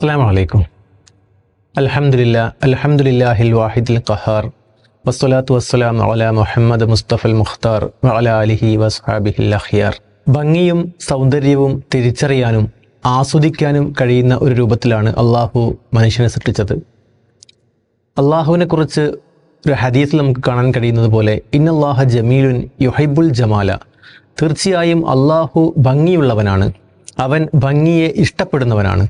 അസ്സാം വലൈക്കും അലഹമുല്ല അലഹമുല്ലാഹിൽ വാഹിദിൽ ഖഹാർ വസ്സലാത്തു വസ്സലാം അല മുഹമ്മദ് മുസ്തഫൽ മുഖ്താർ അല അലിഹി വസ്ഹാബിഹിൽ അഖിയാർ. ഭംഗിയും സൗന്ദര്യവും തിരിച്ചറിയാനും ആസ്വദിക്കാനും കഴിയുന്ന ഒരു രൂപത്തിലാണ് അള്ളാഹു മനുഷ്യനെ സൃഷ്ടിച്ചത്. അള്ളാഹുവിനെ കുറിച്ച് ഒരു ഹദീസിൽ നമുക്ക് കാണാൻ കഴിയുന്നത് പോലെ ഇന്നല്ലാഹ ജമീലുൻ യുഹൈബുൽ ജമാല. തീർച്ചയായും അള്ളാഹു ഭംഗിയുള്ളവനാണ്. അവൻ ഭംഗിയെ ഇഷ്ടപ്പെടുന്നവനാണ്.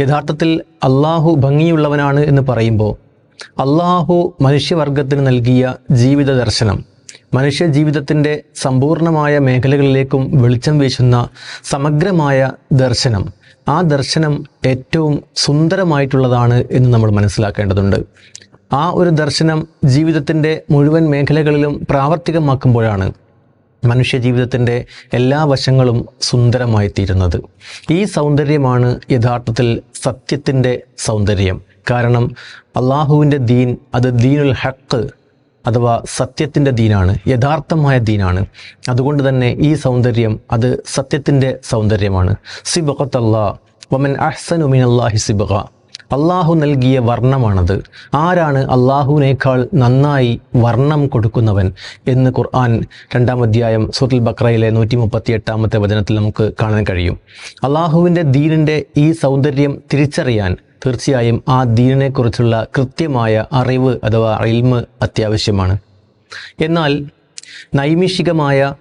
യഥാർത്ഥത്തിൽ അള്ളാഹു ഭംഗിയുള്ളവനാണ് എന്ന് പറയുമ്പോൾ അള്ളാഹു മനുഷ്യവർഗത്തിന് നൽകിയ ജീവിത ദർശനം മനുഷ്യ ജീവിതത്തിന്റെ സമ്പൂർണമായ മേഖലകളിലേക്കും വെളിച്ചം വീശുന്ന സമഗ്രമായ ദർശനം ആ ദർശനം ഏറ്റവും സുന്ദരമായിട്ടുള്ളതാണ് എന്ന് നമ്മൾ മനസ്സിലാക്കേണ്ടതുണ്ട്. ആ ഒരു ദർശനം ജീവിതത്തിന്റെ മുഴുവൻ മേഖലകളിലും പ്രാവർത്തികമാക്കുമ്പോഴാണ് മനുഷ്യ ജീവിതത്തിന്റെ എല്ലാ വശങ്ങളും സുന്ദരമായി തീരുന്നത് ഈ സൗന്ദര്യമാണ് യഥാർത്ഥത്തിൽ സത്യത്തിന്റെ സൗന്ദര്യം. കാരണം അള്ളാഹുവിന്റെ ദീൻ അത് ദീനുൽ ഹക്ക് അഥവാ സത്യത്തിന്റെ ദീനാണ് യഥാർത്ഥമായ ദീനാണ്. അതുകൊണ്ട് തന്നെ ഈ സൗന്ദര്യം അത് സത്യത്തിന്റെ സൗന്ദര്യമാണ്. സിബഖത്തല്ലാ വമൻ ഉമിൻ അള്ളാഹി സിബഖ. അള്ളാഹു നൽകിയ വർണമാണത്. ആരാണ് അള്ളാഹുവിനേക്കാൾ നന്നായി വർണം കൊടുക്കുന്നവൻ എന്ന് ഖുർആൻ രണ്ടാം അധ്യായം സുത്തുൽ ബക്രയിലെ നൂറ്റി മുപ്പത്തി എട്ടാമത്തെ വചനത്തിൽ നമുക്ക് കാണാൻ കഴിയും. അള്ളാഹുവിന്റെ ദീനിന്റെ ഈ സൗന്ദര്യം തിരിച്ചറിയാൻ തീർച്ചയായും ആ ദീനിനെക്കുറിച്ചുള്ള കൃത്യമായ അറിവ് അഥവാ ഇൽമ് അത്യാവശ്യമാണ്. എന്നാൽ നൈമിഷികമായ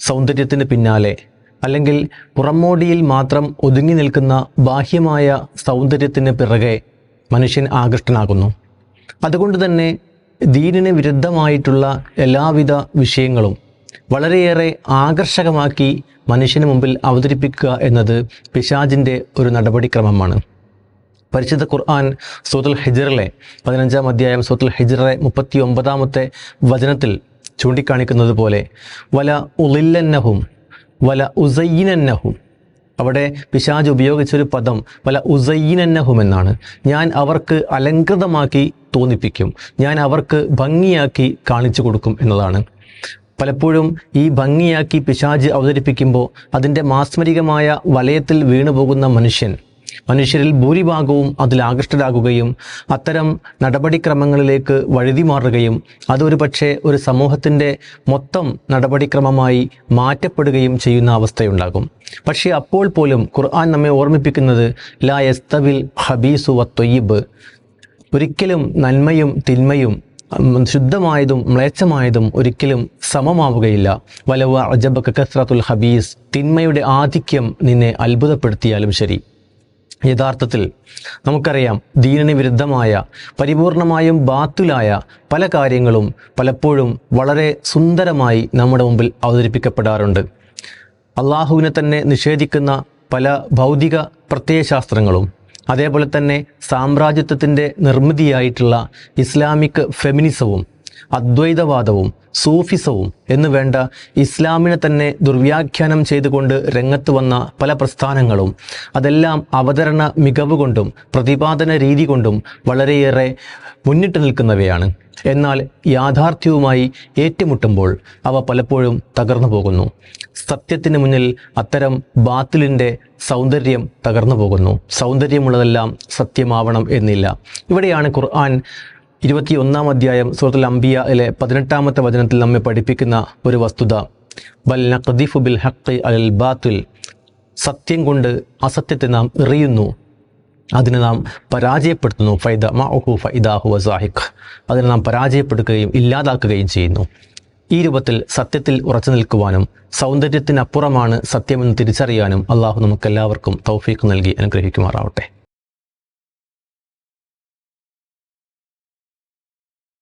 സൗന്ദര്യത്തിന് പിന്നാലെ അല്ലെങ്കിൽ പുറമോടിയിൽ മാത്രം ഒതുങ്ങി നിൽക്കുന്ന ബാഹ്യമായ സൗന്ദര്യത്തിന് പിറകെ മനുഷ്യൻ ആകൃഷ്ടനാകുന്നു. അതുകൊണ്ട് തന്നെ ദീനിന് വിരുദ്ധമായിട്ടുള്ള എല്ലാവിധ വിഷയങ്ങളും വളരെയേറെ ആകർഷകമാക്കി മനുഷ്യന് മുമ്പിൽ അവതരിപ്പിക്കുക എന്നത് പിശാജിന്റെ ഒരു നടപടിക്രമമാണ്. പരിശുദ്ധ ഖുർആൻ സൂത്തുൽ ഹിജറിലെ പതിനഞ്ചാം അധ്യായം സൂത്തുൽ ഹിജറിലെ മുപ്പത്തി ഒമ്പതാമത്തെ വചനത്തിൽ ചൂണ്ടിക്കാണിക്കുന്നത് പോലെ വല ഉളില്ലന്നഹും വല ഉസയ്യനന്നഹും. അവിടെ പിശാജ് ഉപയോഗിച്ചൊരു പദം വല ഉസയ്യനന്നഹും എന്നാണ്. ഞാൻ അവർക്ക് അലങ്കൃതമാക്കി തോന്നിപ്പിക്കും. ഞാൻ അവർക്ക് ഭംഗിയാക്കി കാണിച്ചു കൊടുക്കും എന്നതാണ്. പലപ്പോഴും ഈ ഭംഗിയാക്കി പിശാജ് അവതരിപ്പിക്കുമ്പോൾ അതിന്റെ മാസ്മരികമായ വലയത്തിൽ വീണുപോകുന്ന മനുഷ്യൻ മനുഷ്യരിൽ ഭൂരിഭാഗവും അതിൽ ആകൃഷ്ടരാകുകയും അത്തരം നടപടിക്രമങ്ങളിലേക്ക് വഴുതി മാറുകയും അതൊരു പക്ഷേ ഒരു സമൂഹത്തിന്റെ മൊത്തം നടപടിക്രമമായി മാറ്റപ്പെടുകയും ചെയ്യുന്ന അവസ്ഥയുണ്ടാകും. പക്ഷേ അപ്പോൾ പോലും ഖുർആൻ നമ്മെ ഓർമ്മിപ്പിക്കുന്നത് ലാ എസ്തവിൽ ഹബീസു വത്തൊയ്യബ് ഒരിക്കലും നന്മയും തിന്മയും ശുദ്ധമായതും മ്ലേച്ഛമായതും ഒരിക്കലും സമമാവുകയില്ല. വലവ അജബ് കസ്രത്തുൽ ഹബീസ് തിന്മയുടെ ആധിക്യം നിന്നെ അത്ഭുതപ്പെടുത്തിയാലും ശരി. യഥാർത്ഥത്തിൽ നമുക്കറിയാം ദീനിന് വിരുദ്ധമായ പരിപൂർണമായും ബാത്തുലായ പല കാര്യങ്ങളും പലപ്പോഴും വളരെ സുന്ദരമായി നമ്മുടെ മുമ്പിൽ അവതരിപ്പിക്കപ്പെടാറുണ്ട്. അള്ളാഹുവിനെ തന്നെ നിഷേധിക്കുന്ന പല ഭൗതിക പ്രത്യയശാസ്ത്രങ്ങളും അതേപോലെ തന്നെ സാമ്രാജ്യത്വത്തിന്റെ നിർമ്മിതിയായിട്ടുള്ള ഇസ്ലാമിക് ഫെമിനിസവും അദ്വൈതവാദവും സൂഫിസവും എന്ന് വേണ്ട ഇസ്ലാമിനെ തന്നെ ദുർവ്യാഖ്യാനം ചെയ്തുകൊണ്ട് രംഗത്ത് വന്ന പല പ്രസ്ഥാനങ്ങളും അതെല്ലാം അവതരണ മികവ് കൊണ്ടും പ്രതിപാദന രീതി കൊണ്ടും വളരെയേറെ മുന്നിട്ട് നിൽക്കുന്നവയാണ്. എന്നാൽ യാഥാർത്ഥ്യവുമായി ഏറ്റുമുട്ടുമ്പോൾ അവ പലപ്പോഴും തകർന്നു പോകുന്നു. സത്യത്തിന് മുന്നിൽ അത്തരം ബാത്തിലിന്റെ സൗന്ദര്യം തകർന്നു പോകുന്നു. സൗന്ദര്യമുള്ളതെല്ലാം സത്യമാവണം എന്നില്ല. ഇവിടെയാണ് ഖുർആൻ ഇരുപത്തി ഒന്നാം അധ്യായം സൂറത്തുൽ അംബിയയിലെ പതിനെട്ടാമത്തെ വചനത്തിൽ നമ്മെ പഠിപ്പിക്കുന്ന ഒരു വസ്തുത. ബൽ നഖദീഫു ബിൽ ഹഖ് അൽ ബാത്തുൽ. സത്യം കൊണ്ട് അസത്യത്തെ നാം എറിയുന്നു. അതിനെ നാം പരാജയപ്പെടുത്തുന്നു. ഫൈദ മഹു ഫൈദാഹു വസാഹിഖ്. അതിനെ നാം പരാജയപ്പെടുത്തുകയും ഇല്ലാതാക്കുകയും ചെയ്യുന്നു. ഈ രൂപത്തിൽ സത്യത്തിൽ ഉറച്ചു നിൽക്കുവാനും സൗന്ദര്യത്തിനപ്പുറമാണ് സത്യമെന്ന് തിരിച്ചറിയാനും അള്ളാഹു നമുക്കെല്ലാവർക്കും തൗഫീഖ് നൽകി അനുഗ്രഹിക്കുമാറാവട്ടെ.